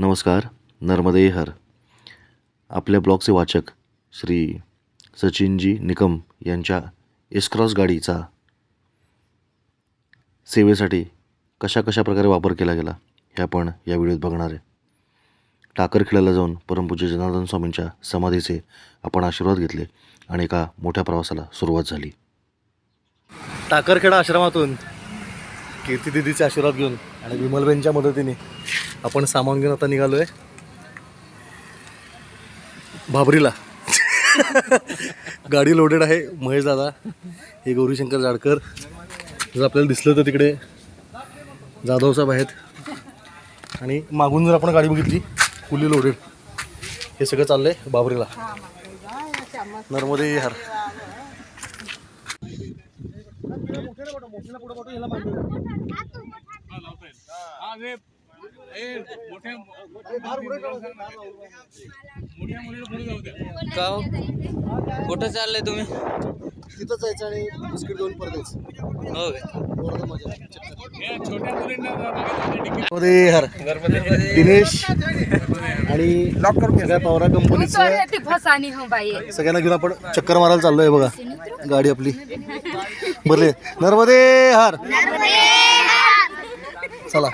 नमस्कार नर्मदे हर. आपल्या ब्लॉगचे वाचक श्री सचिनजी निकम यांच्या एसक्रॉस गाडीचा सेवेसाठी कशा कशा प्रकारे वापर केला गेला हे आपण या व्हिडिओत बघणार आहे. टाकरखेड्याला जाऊन परमपूज्य जनार्दन स्वामींच्या समाधीचे आपण आशीर्वाद घेतले आणि एका मोठ्या प्रवासाला सुरुवात झाली. टाकरखेडा आश्रमातून कीर्ती दिदीचे आशीर्वाद घेऊन आणि विमलबेनच्या मदतीने आपण सामान घेऊन आता निघालो आहे भाबरीला गाडी लोडेड आहे महेश दादा हे गौरीशंकर जाडकर. जर आपल्याला दिसलं तर तिकडे जाधव साहेब आहेत. आणि मागून जर आपण गाडी बघितली कुली लोडेड हे सगळं चाललंय बाबरीला. नर्मदे हार हो? कुठं चाललंय तुम्ही तिथं जायचं आणि बिस्किट घेऊन परत हो दिनेश आणि सगळ्या पवरा कंपनीचं सगळ्यांना घेऊन आपण चक्कर मारायला चाललोय बघा. गाडी आपली. बरले नर्मदे हार. चला.